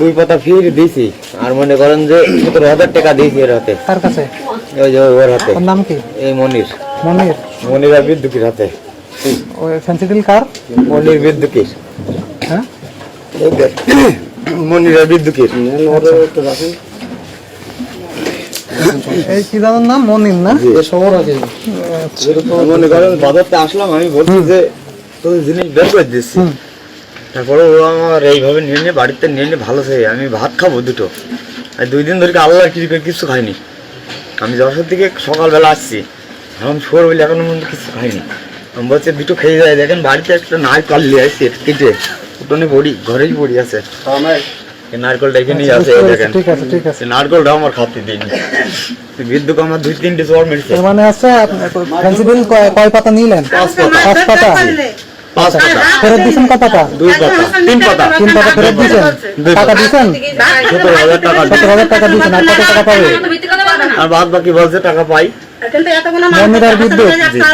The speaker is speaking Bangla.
দুই পাতা ফির দিয়েছি আর মনে করেন যে সতেরো হাজার টাকা দিয়েছি এর হাতে। কার কাছে? ওই যে ওর হাতে। ওর নাম কি? এই মনির। মনির? মনির আর বিদ্যুকির হাতে। ওই ফেন্সিডিল কার? মনির বিদ্যুকির। হ্যাঁ? মনির আর বিদ্যুকির। এই কি জানার নাম? মনির না? মনে করেন বাজারতে আসলাম আমি বলছি যে তোর জিনিস বের করে দিচ্ছি। তারপরে ও আমার এইভাবে নিয়ে নিয়ে বাড়িতে নিয়ে নিয়ে ভালো খেয়ে আমি ভাত খাব দুটো। আর দুই দিন ধরে আল্লাহ কিছু কিছু খাইনি। আমি যশোর থেকে সকালবেলা আসছি। এখন শোর বলে এখনও পর্যন্ত কিছু খাইনি। আমি বলছি দুটো খেয়ে যায়। দেখেন বাড়িতে একটা নারকেল নিয়ে আসছি কেটে। উঠোনে পড়ি ঘরেই পড়ি আছে। নারকেলটা এখানেই আছে দেখেন। ঠিক আছে ঠিক আছে। এই নারকেলটা আমার খাতে দিইনি বিদ্যুৎ আমার দুই তিনটে জ্বর মেরেছে। মানে ফেন্সিডিল কয় পাতা নিলেন? পাঁচ পাতা। পাঁচ পাতা। পাঁচ পাতা ফেরত দিয়েছেন কত পাতা দুই পাতা তিন পাতা। তিন পাতা। ফেরত দিয়েছেন টাকা। দিয়েছেন সতেরো হাজার টাকা সত্তর হাজার টাকা দিয়েছেন আর কত টাকা পাবে? আর বাদ বাকি বলছে টাকা পাই। মনির আর বিদ্যুৎ।